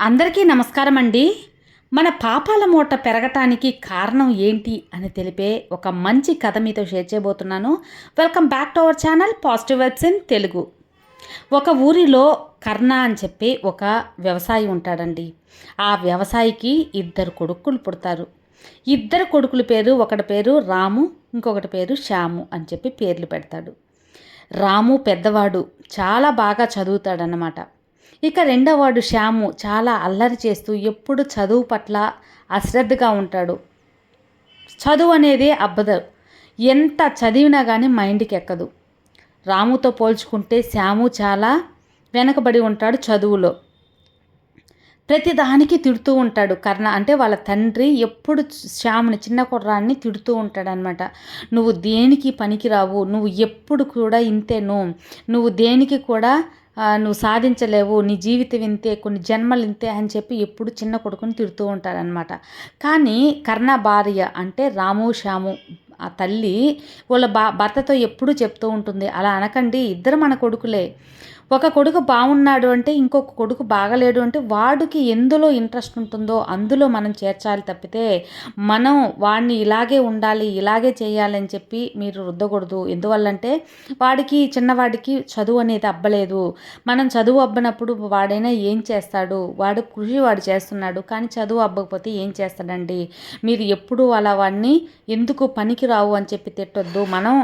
అందరికీ నమస్కారం అండి మన పాపాల మూట పెరగటానికి కారణం ఏంటి అని తెలిపే ఒక మంచి కథ మీతో షేర్ చేయబోతున్నాను. Welcome back to our channel positive webs in Telugu. ఒక ఊరిలో కర్ణ అని చెప్పి ఒక వ్యవసాయి ఉంటాడండి. ఆ వ్యవసాయికి ఇద్దరు కొడుకులు పుడతారు. ఇద్దరు కొడుకుల పేరు ఒకటి పేరు రాము ఇంకొకటి పేరు శ్యాము అని చెప్పి పేర్లు పెడతాడు. రాము పెద్దవాడు చాలా బాగా చదువుతాడనమాట ఇక రెండవవాడు శ్యాము. చాలా అల్లరి చేస్తూ ఎప్పుడు చదువు పట్ల అశ్రద్ధగా ఉంటాడు. చదువు అనేది అబ్బదు ఎంత చదివినా కానీ మైండ్కి ఎక్కదు. రాముతో పోల్చుకుంటే శ్యాము చాలా వెనకబడి ఉంటాడు చదువులో. ప్రతిదానికి తిడుతూ ఉంటాడు. కర్ణ అంటే వాళ్ళ తండ్రి ఎప్పుడు శ్యాముని చిన్న కుర్రాన్ని తిడుతూ ఉంటాడనమాట నువ్వు దేనికి పనికిరావు? నువ్వు ఎప్పుడు కూడా ఇంతేను. నువ్వు దేనికి కూడా నువ్వు సాధించలేవు నీ జీవితం ఇంతే కొన్ని జన్మలు ఇంతే అని చెప్పి ఎప్పుడు చిన్న కొడుకుని తిడుతూ ఉంటారనమాట కానీ కర్ణ భార్య అంటే రాము శ్యాము ఆ తల్లి వాళ్ళ భర్తతో ఎప్పుడూ చెప్తూ ఉంటుంది అలా అనకండి ఇద్దరు మన కొడుకులే. ఒక కొడుకు బాగున్నాడు అంటే ఇంకొక కొడుకు బాగలేడు అంటే వాడికి ఎందులో ఇంట్రెస్ట్ ఉంటుందో అందులో మనం చేర్చాలి తప్పితే మనం వాడిని ఇలాగే ఉండాలి ఇలాగే చేయాలని చెప్పి మీరు రుద్దకూడదు. ఎందువల్లంటే వాడికి చిన్నవాడికి చదువు అనేది అబ్బలేదు. మనం చదువు అబ్బనప్పుడు వాడైనా ఏం చేస్తాడు? వాడు కృషి వాడు చేస్తున్నాడు కానీ చదువు అబ్బకపోతే ఏం చేస్తాడండి? మీరు ఎప్పుడు అలా వాడిని ఎందుకు పనికి రావు అని చెప్పి తిట్టొద్దు. మనం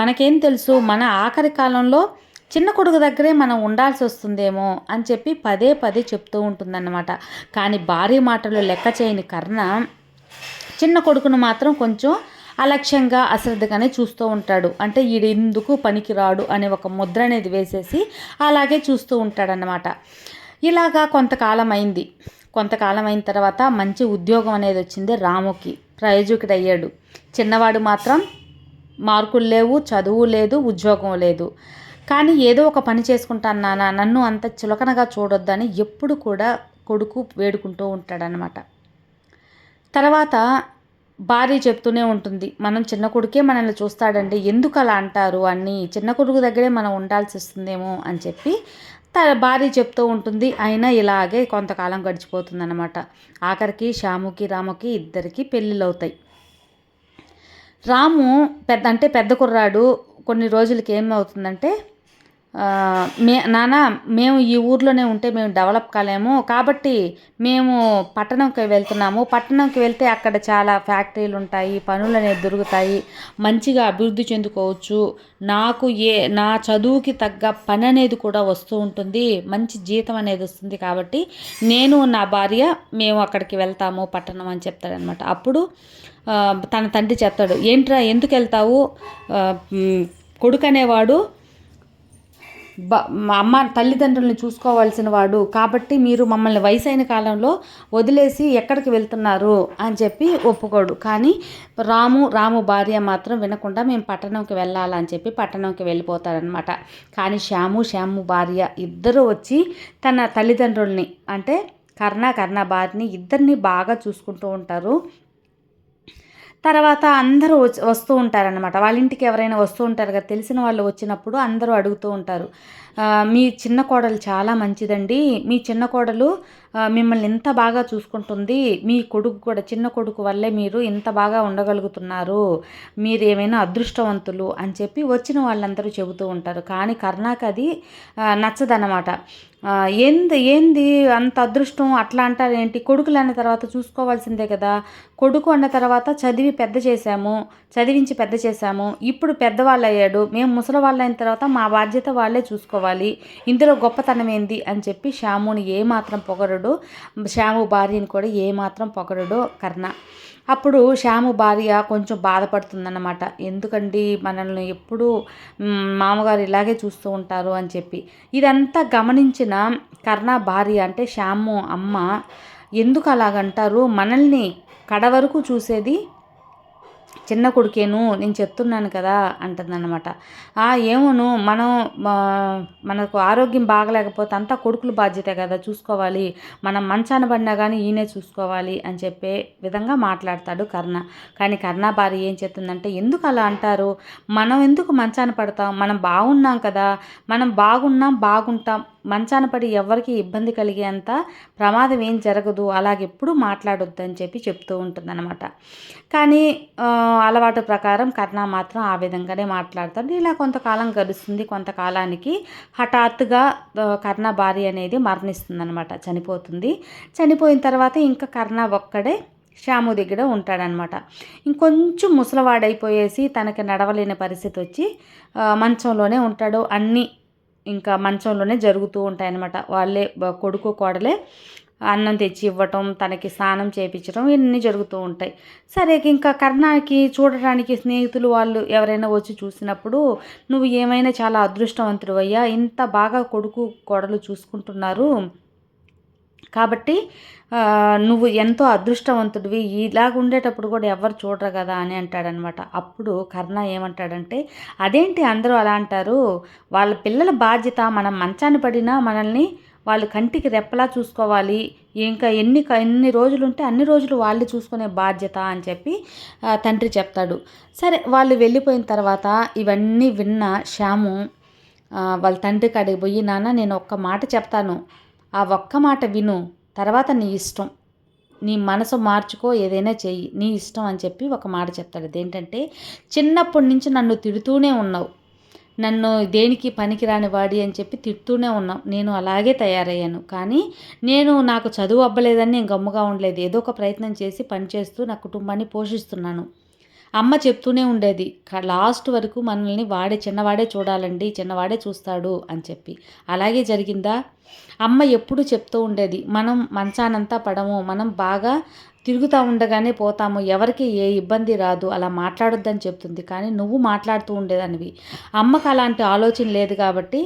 మనకేం తెలుసు? మన ఆఖరి కాలంలో చిన్న కొడుకు దగ్గరే మనం ఉండాల్సి వస్తుందేమో అని చెప్పి పదే పదే చెప్తూ ఉంటుందన్నమాట. కానీ భార్య మాటలు లెక్క చేయని కర్ణ చిన్న కొడుకును మాత్రం కొంచెం అలక్ష్యంగా అశ్రద్ధగానే చూస్తూ ఉంటాడు. అంటే ఈడు ఎందుకు పనికిరాడు అనే ఒక ముద్ర అనేది వేసేసి అలాగే చూస్తూ ఉంటాడనమాట ఇలాగా కొంతకాలం అయింది. కొంతకాలం అయిన తర్వాత మంచి ఉద్యోగం అనేది వచ్చింది రాముకి. ప్రయోజకుడు అయ్యాడు చిన్నవాడు మాత్రం మార్కులు లేవు చదువు లేదు ఉద్యోగం లేదు. కానీ ఏదో ఒక పని చేసుకుంటాను నాన్న నన్ను అంత చులకనగా చూడొద్దని ఎప్పుడు కూడా కొడుకు వేడుకుంటూ ఉంటాడనమాట తర్వాత భార్య చెప్తూనే ఉంటుంది మనం చిన్న కొడుకే మనల్ని చూస్తాడండి ఎందుకు అలా అంటారు? అన్నీ చిన్న కొడుకు దగ్గరే మనం ఉండాల్సి వస్తుందేమో? అని చెప్పి తన భార్య చెప్తూ ఉంటుంది అయినా ఇలాగే కొంతకాలం గడిచిపోతుందన్నమాట. ఆఖరికి శ్యాముకి రాముకి ఇద్దరికి పెళ్ళిళ్ళు అవుతాయి రాము పెద్ద అంటే పెద్ద కుర్రాడు కొన్ని రోజులకి ఏమవుతుందంటే మే నాన్న మేము ఈ ఊర్లోనే ఉంటే మేము డెవలప్ కాలేము. కాబట్టి మేము పట్టణంకి వెళ్తున్నాము. పట్టణంకి వెళ్తే అక్కడ చాలా ఫ్యాక్టరీలు ఉంటాయి పనులు అనేవి దొరుకుతాయి. మంచిగా అభివృద్ధి చెందుకోవచ్చు. నాకు ఏ నా చదువుకి తగ్గ పని అనేది కూడా వస్తూ ఉంటుంది. మంచి జీతం అనేది వస్తుంది కాబట్టి నేను నా భార్య మేము అక్కడికి వెళ్తాము పట్టణం అని చెప్తాడనమాట అప్పుడు తన తండ్రి చెప్తాడు ఏంట్రా ఎందుకు వెళ్తావు? కొడుకు అనేవాడు బ మా అమ్మ తల్లిదండ్రులను చూసుకోవాల్సిన వాడు. కాబట్టి మీరు మమ్మల్ని వయసైన కాలంలో వదిలేసి ఎక్కడికి వెళ్తున్నారు అని చెప్పి ఒప్పుకోడు. కానీ రాము రాము భార్య మాత్రం వినకుండా మేము పట్టణంకి వెళ్ళాలని చెప్పి పట్టణంకి వెళ్ళిపోతారనమాట కానీ శ్యాము శ్యాము భార్య ఇద్దరు వచ్చి తన తల్లిదండ్రుల్ని అంటే కర్ణ కర్ణ భార్యని ఇద్దరిని బాగా చూసుకుంటూ ఉంటారు. తర్వాత అందరూ వస్తూ ఉంటారనమాట వాళ్ళ ఇంటికి ఎవరైనా వస్తూ ఉంటారు కదా తెలిసిన వాళ్ళు వచ్చినప్పుడు అందరూ అడుగుతూ ఉంటారు. మీ చిన్న కోడలు చాలా మంచిదండి. మీ చిన్న కోడలు మిమ్మల్ని ఇంత బాగా చూసుకుంటుంది. మీ కొడుకు కూడా చిన్న కొడుకు వల్లే మీరు ఇంత బాగా ఉండగలుగుతున్నారు. మీరు ఏమైనా అదృష్టవంతులు అని చెప్పి వచ్చిన వాళ్ళందరూ చెబుతూ ఉంటారు. కానీ కర్ణాకి అది నచ్చదనమాట ఏంది ఏంది అంత అదృష్టం? అట్లా అంటారు ఏంటి? కొడుకులు అన్న తర్వాత చూసుకోవాల్సిందే కదా. కొడుకు అన్న తర్వాత చదివి పెద్ద చేశాము చదివించి పెద్ద చేశాము. ఇప్పుడు పెద్దవాళ్ళు అయ్యాడు. మేము ముసలివాళ్ళు అయిన తర్వాత మా బాధ్యత వాళ్ళే చూసుకోవాలి. ఇందులో గొప్పతనం ఏంది? అని చెప్పి శ్యాముని ఏమాత్రం పొగరడు శ్యాము భార్యని కూడా ఏమాత్రం పొగడడు కర్ణ. అప్పుడు శ్యాము భార్య కొంచెం బాధపడుతుందన్నమాట. ఎందుకండి మనల్ని ఎప్పుడు మామగారు ఇలాగే చూస్తూ ఉంటారు అని చెప్పి. ఇదంతా గమనించిన కర్ణ భార్య అంటే శ్యాము అమ్మ ఎందుకు అలాగంటారు? మనల్ని కడ వరకు చూసేది చిన్న కొడుకేను నేను చెప్తున్నాను కదా అంటుందన్నమాట. ఏమోను మనం మనకు ఆరోగ్యం బాగలేకపోతే అంతా కొడుకుల బాధ్యత కదా చూసుకోవాలి. మనం మంచాన పడినా కానీ ఈయనే చూసుకోవాలి అని చెప్పే విధంగా మాట్లాడతాడు కర్ణ. కానీ కర్ణ భార్య ఏం చెప్తుందంటే ఎందుకు అలా అంటారు? మనం ఎందుకు మంచాన పడతాం? మనం బాగున్నాం కదా మనం బాగున్నాం బాగుంటాం. మంచాన పడి ఎవరికి ఇబ్బంది కలిగేంత ప్రమాదం ఏం జరగదు అలాగెప్పుడు మాట్లాడొద్దు అని చెప్పి చెప్తూ ఉంటుందన్నమాట. కానీ అలవాటు ప్రకారం కర్ణ మాత్రం ఆ విధంగానే మాట్లాడతాడు ఇలా కొంతకాలం గడుస్తుంది. కొంతకాలానికి హఠాత్తుగా కర్ణ భార్య అనేది మరణిస్తుందన్నమాట. చనిపోతుంది. చనిపోయిన తర్వాత ఇంకా కర్ణ ఒక్కడే శ్యాము దగ్గర ఉంటాడనమాట ఇంకొంచెం ముసలవాడైపోయేసి తనకి నడవలేని పరిస్థితి వచ్చి మంచంలోనే ఉంటాడు. అన్నీ ఇంకా మంచంలోనే జరుగుతూ ఉంటాయన్నమాట. వాళ్ళే కొడుకు కోడలే అన్నం తెచ్చి ఇవ్వటం తనకి స్నానం చేయించడం ఇవన్నీ జరుగుతూ ఉంటాయి. సరే ఇంకా కర్ణాకి చూడటానికి స్నేహితులు వాళ్ళు ఎవరైనా వచ్చి చూసినప్పుడు నువ్వు ఏమైనా చాలా అదృష్టవంతుడు అయ్యా ఇంత బాగా కొడుకు కోడలు చూసుకుంటున్నారు కాబట్టి నువ్వు ఎంతో అదృష్టవంతుడివి. ఇలాగ ఉండేటప్పుడు కూడా ఎవరు చూడరు కదా అని అంటాడనమాట. అప్పుడు కర్ణ ఏమంటాడంటే అదేంటి అందరూ అలా అంటారు? వాళ్ళ పిల్లల బాధ్యత మనం మంచాన్ని పడినా మనల్ని వాళ్ళు కంటికి రెప్పలా చూసుకోవాలి. ఇంకా ఎన్ని ఎన్ని రోజులు ఉంటే అన్ని రోజులు వాళ్ళు చూసుకునే బాధ్యత అని చెప్పి తండ్రి చెప్తాడు. సరే వాళ్ళు వెళ్ళిపోయిన తర్వాత ఇవన్నీ విన్న శ్యాము వాళ్ళ తండ్రి కాడికి పోయి నాన్న నేను ఒక్క మాట చెప్తాను. ఆ ఒక్క మాట విను తర్వాత నీ ఇష్టం. నీ మనసు మార్చుకో ఏదైనా చెయ్యి. నీ ఇష్టం అని చెప్పి ఒక మాట చెప్తాడు. అదేంటంటే చిన్నప్పటి నుంచి నన్ను తిడుతూనే ఉన్నావు. నన్ను దేనికి పనికిరాని వాడి అని చెప్పి తిడుతూనే ఉన్నాం నేను అలాగే తయారయ్యాను. కానీ నేను నాకు చదువు అవ్వలేదని నేను గమ్ముగా ఉండలేదు. ఏదో ఒక ప్రయత్నం చేసి పనిచేస్తూ నా కుటుంబాన్ని పోషిస్తున్నాను. అమ్మ చెప్తూనే ఉండేది లాస్ట్ వరకు మనల్ని వాడే చిన్నవాడే చూడాలండి చిన్నవాడే చూస్తాడు అని చెప్పి. అలాగే జరిగిందా? అమ్మ ఎప్పుడు చెప్తూ ఉండేది మనం మంచానంతా పడము మనం బాగా తిరుగుతూ ఉండగానే పోతాము ఎవరికి ఏ ఇబ్బంది రాదు అలా మాట్లాడొద్దని చెప్తుంది. కానీ నువ్వు మాట్లాడుతూ ఉండేదానివి. అమ్మకు అలాంటి ఆలోచన లేదు కాబట్టి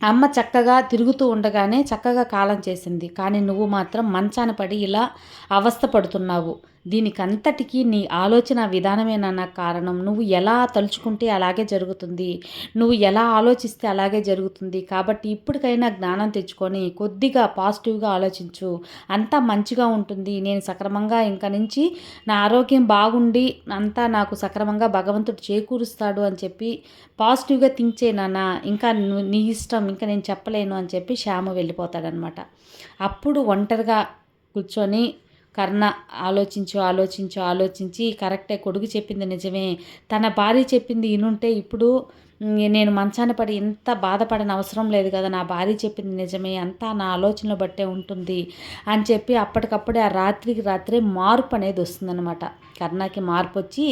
అమ్మ చక్కగా తిరుగుతూ ఉండగానే చక్కగా కాలం చేసింది. కానీ నువ్వు మాత్రం మంచాన పడి ఇలా అవస్థ పడుతున్నావు దీనికంతటికీ నీ ఆలోచన విధానమేనన్న కారణం. నువ్వు ఎలా తలుచుకుంటే అలాగే జరుగుతుంది. నువ్వు ఎలా ఆలోచిస్తే అలాగే జరుగుతుంది. కాబట్టి ఇప్పటికైనా జ్ఞానం తెచ్చుకొని కొద్దిగా పాజిటివ్గా ఆలోచించు. అంతా మంచిగా ఉంటుంది. నేను సక్రమంగా ఇంకా నుంచి నా ఆరోగ్యం బాగుండి అంతా నాకు సక్రమంగా భగవంతుడు చేకూరుస్తాడు అని చెప్పి పాజిటివ్గా థింక్ చేయనా ఇంకా నీ ఇష్టం. ఇంకా నేను చెప్పలేను అని చెప్పి శ్యామ వెళ్ళిపోతాడనమాట అప్పుడు ఒంటరిగా కూర్చొని కర్ణ ఆలోచించు ఆలోచించు ఆలోచించి కరెక్టే కొడుకు చెప్పింది నిజమే. తన భార్య చెప్పింది ఇనుంటే ఇప్పుడు నేను మంచాన పడి ఇంత బాధపడని అవసరం లేదు కదా నా భార్య చెప్పింది నిజమే అంతా నా ఆలోచనలు బట్టే ఉంటుంది అని చెప్పి అప్పటికప్పుడే ఆ రాత్రికి రాత్రే మార్పు అనేది వస్తుందన్నమాట. కర్ణకి మార్పు వచ్చి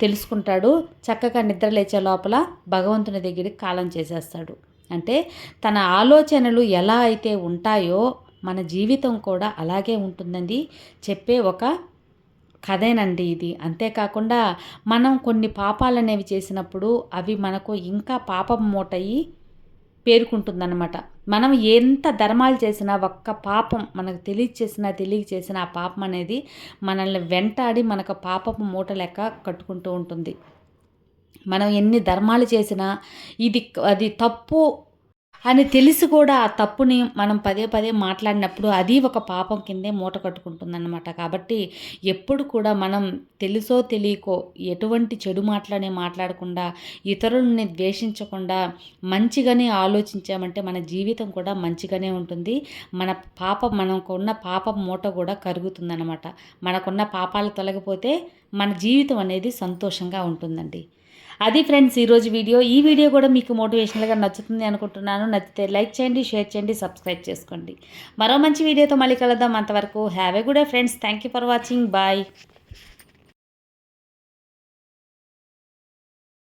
తెలుసుకుంటాడు చక్కగా నిద్ర లేచే లోపల భగవంతుని దగ్గరికి కాలం చేసేస్తాడు. అంటే తన ఆలోచనలు ఎలా అయితే ఉంటాయో మన జీవితం కూడా అలాగే ఉంటుందండి. చెప్పే ఒక కథేనండి ఇది. అంతేకాకుండా మనం కొన్ని పాపాలు అనేవి చేసినప్పుడు అవి మనకు ఇంకా పాపం మూటయి పేరుకుంటుందన్నమాట. మనం ఎంత ధర్మాలు చేసినా ఒక్క పాపం మనకు తెలియచేసినా తెలియచేసిన ఆ పాపం అనేది మనల్ని వెంటాడి మనకు పాపపు మూట లెక్క కట్టుకుంటూ ఉంటుంది. మనం ఎన్ని ధర్మాలు చేసినా ఇది అది తప్పు అని తెలిసి కూడా ఆ తప్పుని మనం పదే పదే మాట్లాడినప్పుడు అది ఒక పాపం కిందే మూట కట్టుకుంటుందన్నమాట. కాబట్టి ఎప్పుడు కూడా మనం తెలుసో తెలియకో ఎటువంటి చెడు మాటలనే మాట్లాడకుండా ఇతరులని ద్వేషించకుండా మంచిగానే ఆలోచించామంటే మన జీవితం కూడా మంచిగానే ఉంటుంది. మన పాప మనకున్న పాప మూట కూడా కరుగుతుందన్నమాట. మనకున్న పాపాలు తొలగిపోతే మన జీవితం అనేది సంతోషంగా ఉంటుందండి. అది ఫ్రెండ్స్ ఈరోజు వీడియో. ఈ వీడియో కూడా మీకు మోటివేషనల్గా నచ్చుతుంది అనుకుంటున్నాను. నచ్చితే లైక్ చేయండి షేర్ చేయండి సబ్స్క్రైబ్ చేసుకోండి. మరో మంచి వీడియోతో మళ్ళీ కలుద్దాం. అంతవరకు have a good friends. Thank you for watching. Bye.